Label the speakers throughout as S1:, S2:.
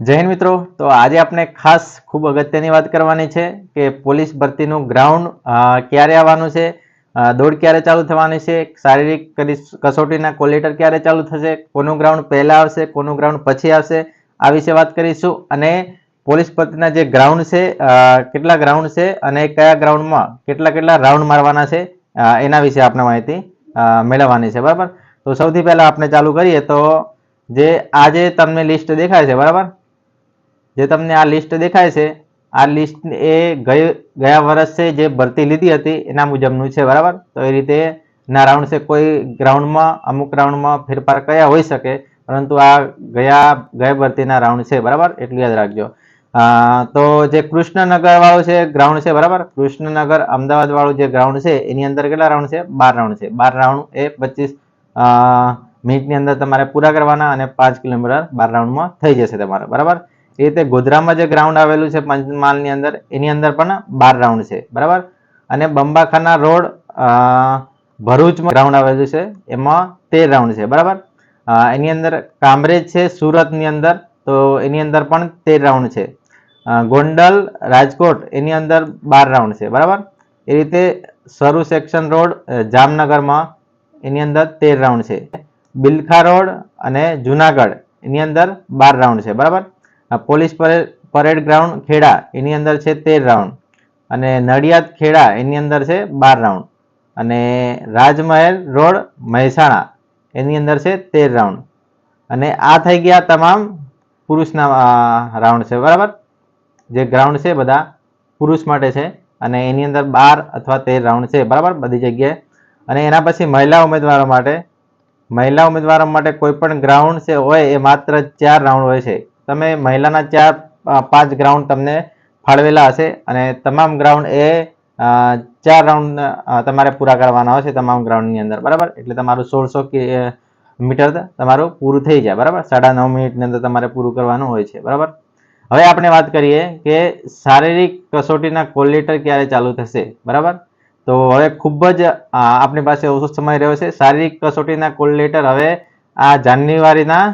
S1: હિન્દ મિત્રો. તો આજે આપણે ખાસ ખૂબ અગત્યની વાત કરવાની છે કે પોલીસ ભરતીનું ગ્રાઉન્ડ ક્યારે આવવાનું છે દોડ ક્યારે ચાલુ થવાની છે, શારીરિક કસોટીના કોલેટર ક્યારે ચાલુ થશે, કોનું ગ્રાઉન્ડ પહેલાં આવશે, કોનું ગ્રાઉન્ડ પછી આવશે, આ વિશે વાત કરીશું. અને પોલીસ ભરતીના જે ગ્રાઉન્ડ છે કેટલા ગ્રાઉન્ડ છે અને કયા ગ્રાઉન્ડમાં કેટલા કેટલા રાઉન્ડ મારવાના છે એના વિશે આપણે માહિતી મેળવવાની છે. બરાબર? તો સૌથી પહેલાં આપણે ચાલુ કરીએ તો જે આજે તમને લિસ્ટ દેખાય છે, બરાબર? જે તમને આ લિસ્ટ દેખાય છે, આ લિસ્ટ એ ગયા વર્ષે જે ભરતી લીધી હતી, એના મુજબનું છે, બરાબર? તો એ રીતે ના રાઉન્ડ છે કોઈ ગ્રાઉન્ડમાં, અમુક રાઉન્ડમાં ફેરફાર કયા હોઈ શકે, પરંતુ આ ગયા ગયા ભરતીના રાઉન્ડ છે, બરાબર? એટલું યાદ રાખજો. તો જે કૃષ્ણનગર વાળું છે, ગ્રાઉન્ડ છે, બરાબર? કૃષ્ણનગર અમદાવાદ વાળું જે ગ્રાઉન્ડ છે, એની અંદર કેટલા રાઉન્ડ છે? બાર રાઉન્ડ છે. બાર રાઉન્ડ એ પચીસ મિનિટની અંદર તમારે પૂરા કરવાના અને પાંચ કિલોમીટર બાર રાઉન્ડમાં થઈ જશે તમારે, બરાબર? એ રીતે ગોધરામાં જે ગ્રાઉન્ડ આવેલું છે પંચમહાલની અંદર, એની અંદર પણ બાર રાઉન્ડ છે, બરાબર? અને બંબાખાના રોડ ભરૂચમાં ગ્રાઉન્ડ આવેલું છે, એમાં તેર રાઉન્ડ છે, બરાબર? એની અંદર કામરેજ છે, સુરતની અંદર, તો એની અંદર પણ તેર રાઉન્ડ છે. ગોંડલ, રાજકોટ, એની અંદર બાર રાઉન્ડ છે, બરાબર? એ રીતે સરુ સેક્શન રોડ જામનગરમાં એની અંદર તેર રાઉન્ડ છે. બિલખા રોડ અને જુનાગઢ એની અંદર બાર રાઉન્ડ છે, બરાબર? પોલીસ પરેડ ગ્રાઉન્ડ ખેડા, એની અંદર છે તેર રાઉન્ડ. અને નડિયાદ ખેડા, એની અંદર છે બાર રાઉન્ડ. અને રાજમહેલ રોડ, મહેસાણા, એની અંદર છે તેર રાઉન્ડ. અને આ થઈ ગયા તમામ પુરુષના રાઉન્ડ છે, બરાબર? જે ગ્રાઉન્ડ છે બધા પુરુષ માટે છે. અને એની અંદર બાર અથવા તેર રાઉન્ડ છે, બરાબર? બધી જગ્યાએ. અને એના પછી મહિલા ઉમેદવારો માટે, મહિલા ઉમેદવારો માટે કોઈ પણ ગ્રાઉન્ડ છે હોય એ માત્ર ચાર રાઉન્ડ હોય છે. તમે મહિલાના ચાર પાંચ ગ્રાઉન્ડ તમને ફાળવેલા હશે અને તમામ ગ્રાઉન્ડ એ ચાર રાઉન્ડ તમારે પૂરા કરવાના છે તમામ ગ્રાઉન્ડની અંદર, બરાબર? એટલે તમારું સોળસો મીટર તમારું પૂરું થઈ જાય, બરાબર? સાડા નવ મિનિટની અંદર તમારે પૂરું કરવાનું હોય છે, બરાબર? હવે આપણે વાત કરીએ કે શારીરિક કસોટીના કોલ લેટર ક્યારે ચાલુ થશે, બરાબર? તો હવે ખૂબ જ આપણી પાસે ઓછો સમય રહ્યો છે. શારીરિક કસોટીના કોલ લેટર હવે આ જાન્યુઆરીના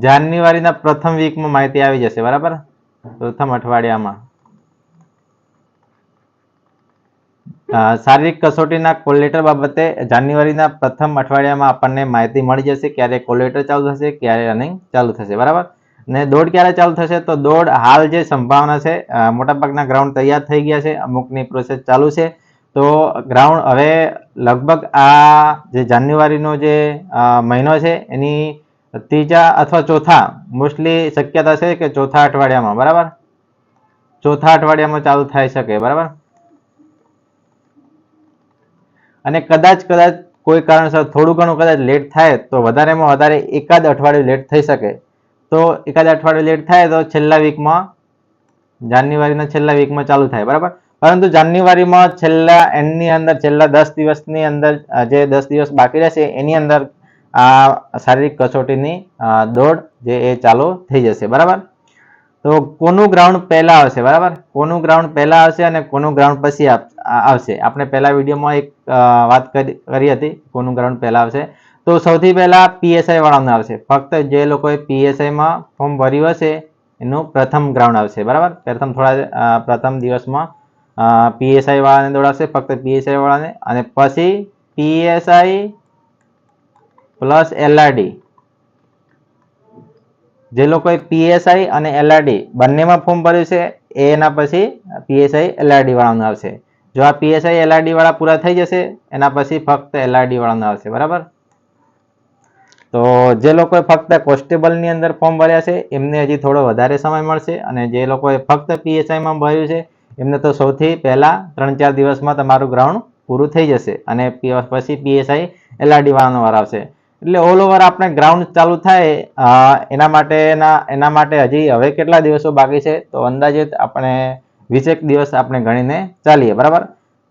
S1: જાન્યુઆરીના પ્રથમ વીકમાં માહિતી આવી જશે, બરાબર? પ્રથમ અઠવાડિયામાં. શારીરિક કસોટીના કોલ લેટર બાબતે જાન્યુઆરીના પ્રથમ અઠવાડિયામાં આપણને માહિતી મળી જશે ક્યારે કોલ લેટર ચાલુ થશે, ક્યારે રનિંગ ચાલુ થશે, બરાબર? ને દોડ ક્યારે ચાલુ થશે, તો દોડ હાલ જે સંભાવના છે મોટાભાગના ગ્રાઉન્ડ તૈયાર થઈ ગયા છે, અમુકની પ્રોસેસ ચાલુ છે. તો ગ્રાઉન્ડ હવે લગભગ આ જે જાન્યુઆરીનો જે મહિનો છે, એની ત્રીજા અથવા ચોથા મોસ્ટલી શક્યતા છે કે ચોથા અઠવાડિયામાં, બરાબર? ચોથા અઠવાડિયામાં ચાલુ થઈ શકે, બરાબર? અને કદાચ કદાચ કોઈ કારણસર થોડું ઘણું કદાચ લેટ થાય, તો વધારેમાં વધારે એકાદ અઠવાડિયું લેટ થઈ શકે. તો એકાદ અઠવાડિયું લેટ થાય, તો છેલ્લા વીકમાં જાન્યુઆરીના છેલ્લા વીકમાં ચાલુ થાય, બરાબર? પરંતુ જાન્યુઆરીમાં છેલ્લા એન્ડની અંદર, છેલ્લા દસ દિવસની અંદર, જે દસ દિવસ બાકી રહેશે, એની અંદર આ શારીરિક કસોટીની દોડ જે એ ચાલુ થઈ જશે, બરાબર? તો કોનું ગ્રાઉન્ડ પહેલાં આવશે, બરાબર? કોનું ગ્રાઉન્ડ પહેલાં આવશે અને કોનું ગ્રાઉન્ડ પછી આવશે? આપણે પહેલા વિડીયોમાં એક વાત કરી હતી, કોનું ગ્રાઉન્ડ પહેલાં આવશે. તો સૌથી પહેલાં પીએસઆઈ વાળાનું આવશે. ફક્ત જે લોકોએ પીએસઆઈમાં ફોર્મ ભર્યું હશે, એનું પ્રથમ ગ્રાઉન્ડ આવશે, બરાબર? પ્રથમ થોડા પ્રથમ દિવસમાં પીએસઆઈ વાળાને દોડાવશે ફક્ત પીએસઆઈ વાળાને, અને પછી પીએસઆઈ પ્લસ એલઆરડી જે લોકોએ પીએસઆઈ અને એલઆરડી બંનેમાં ફોર્મ ભર્યું છે એના પછી પીએસઆઈ એલઆરડી વાળાનું આવશે. જો આ પીએસઆઈ એલઆરડી વાળા પૂરા થઈ જશે, એના પછી ફક્ત એલઆરડી વાળાનું આવશે, બરાબર? તો જે લોકોએ ફક્ત કોન્સ્ટેબલની અંદર ફોર્મ ભર્યા છે, એમને હજી થોડો વધારે સમય મળશે અને જે લોકોએ ફક્ત પીએસઆઈમાં ભર્યું છે, એમને તો સૌથી પહેલા ત્રણ ચાર દિવસમાં તમારું ગ્રાઉન્ડ પૂરું થઈ જશે અને પછી પીએસઆઈ એલઆરડી વાળાનો વાર આવશે. એટલે ઓલ ઓવર આપણે ગ્રાઉન્ડ ચાલુ થાય એના માટેના એના માટે હજી હવે કેટલા દિવસો બાકી છે તો અંદાજે આપણે વીસેક દિવસ આપણે ગણીને ચાલીએ, બરાબર?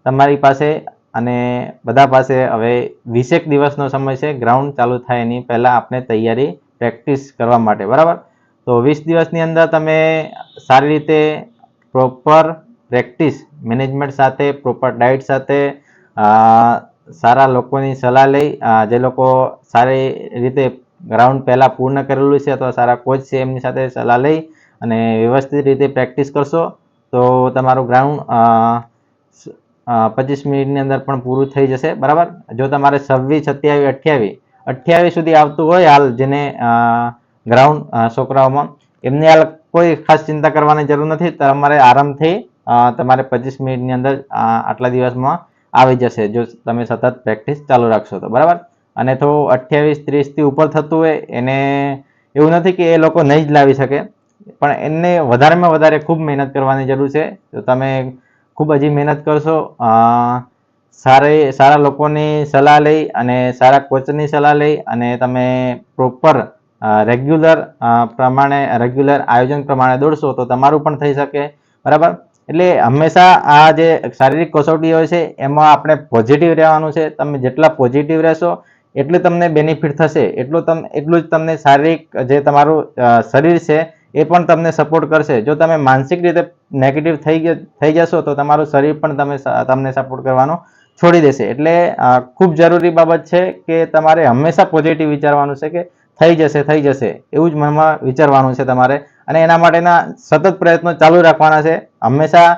S1: તમારી પાસે અને બધા પાસે હવે વીસેક દિવસનો સમય છે ગ્રાઉન્ડ ચાલુ થાય એની પહેલાં આપણે તૈયારી પ્રેક્ટિસ કરવા માટે, બરાબર? તો વીસ દિવસની અંદર તમે સારી રીતે પ્રોપર પ્રેક્ટિસ મેનેજમેન્ટ સાથે પ્રોપર ડાયટ સાથે સારા લોકોની સલાહ લઈ જે લોકો સારી રીતે ગ્રાઉન્ડ પહેલાં પૂર્ણ કરેલું છે અથવા સારા કોચ છે, એમની સાથે સલાહ લઈ અને વ્યવસ્થિત રીતે પ્રેક્ટિસ કરશો, તો તમારું ગ્રાઉન્ડ પચીસ મિનિટની અંદર પણ પૂરું થઈ જશે, બરાબર? જો તમારે છવ્વીસ, સત્યાવીસ, અઠ્યાવીસ અઠ્યાવીસ સુધી આવતું હોય હાલ જેને ગ્રાઉન્ડ છોકરાઓમાં, એમને હાલ કોઈ ખાસ ચિંતા કરવાની જરૂર નથી, તમારે આરામથી તમારે પચીસ મિનિટની અંદર આટલા દિવસમાં આવી જશે. જો તમે સતત પ્રેક્ટિસ ચાલુ રાખશો તો. બરાબર? અને તો અઠ્યાવીસ, ત્રીસથી ઉપર થતું હોય એને એવું નથી કે એ લોકો નહીં જ લાવી શકે. પણ એમને વધારેમાં વધારે ખૂબ મહેનત કરવાની જરૂર છે. તો તમે ખૂબ હજી મહેનત કરશો. સારી, સારા લોકોની સલાહ લઈ અને સારા કોચની સલાહ લઈ અને તમે પ્રોપર રેગ્યુલર પ્રમાણે રેગ્યુલર આયોજન પ્રમાણે દોડશો તો તમારું પણ થઈ શકે. બરાબર? એટલે હંમેશા આ જે શારીરિક કસોટી હોય છે, એમાં આપણે પોઝિટિવ રહેવાનું છે. તમે જેટલા પોઝિટિવ રહેશો, એટલું તમને બેનિફિટ થશે. એટલું તમ, એટલું જ તમને શારીરિક જે તમારું શરીર છે, એ પણ તમને સપોર્ટ કરશે. જો તમે માનસિક રીતે નેગેટિવ થઈ થઈ જશો, તો તમારું શરીર પણ તમે તમને સપોર્ટ કરવાનું છોડી દેશે. એટલે ખૂબ જરૂરી બાબત છે કે તમારે હંમેશા પોઝિટિવ વિચારવાનું છે કે થઈ જશે થઈ જશે. એવું જ મનમાં વિચારવાનું છે તમારે. અને એના માટેના સતત પ્રયત્નો ચાલુ રાખવાના છે. હંમેશા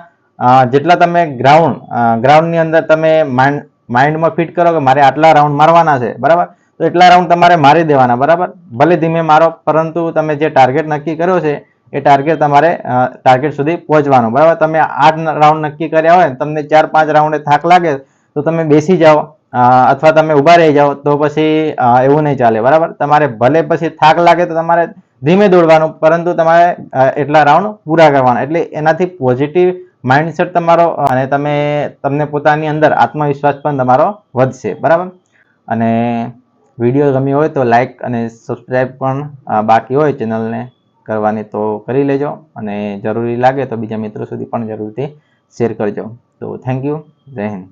S1: જેટલા તમે ગ્રાઉન્ડ ગ્રાઉન્ડની અંદર તમે માઇન્ડ માઇન્ડમાં ફિટ કરો કે મારે આટલા રાઉન્ડ મારવાના છે, બરાબર? તો એટલા રાઉન્ડ તમારે મારી દેવાના, બરાબર? ભલે ધીમે મારો, પરંતુ તમે જે ટાર્ગેટ નક્કી કર્યો છે, એ ટાર્ગેટ તમારે ટાર્ગેટ સુધી પહોંચવાનું, બરાબર? તમે આઠ રાઉન્ડ નક્કી કર્યા હોય તમને ચાર પાંચ રાઉન્ડે થાક લાગે, તો તમે બેસી જાઓ. અથવા તમે ઊભા રહી જાઓ તો પછી એવું નહીં ચાલે, બરાબર? તમારે ભલે પછી થાક લાગે તો તમારે ધીમે દોડવાનું, પરંતુ તમારે એટલા રાઉન્ડ પૂરા કરવાના. એટલે એનાથી પોઝિટિવ માઇન્ડસેટ તમારો અને તમે, તમને પોતાની અંદર આત્મવિશ્વાસ પણ તમારો વધશે, બરાબર? અને વીડિયો ગમ્યો હોય તો લાઈક અને સબસ્ક્રાઈબ પણ બાકી હોય ચેનલને કરવાની તો કરી લેજો. અને જરૂરી લાગે તો બીજા મિત્રો સુધી પણ જરૂરથી શેર કરજો. તો થેન્ક યુ જય હિન્દ.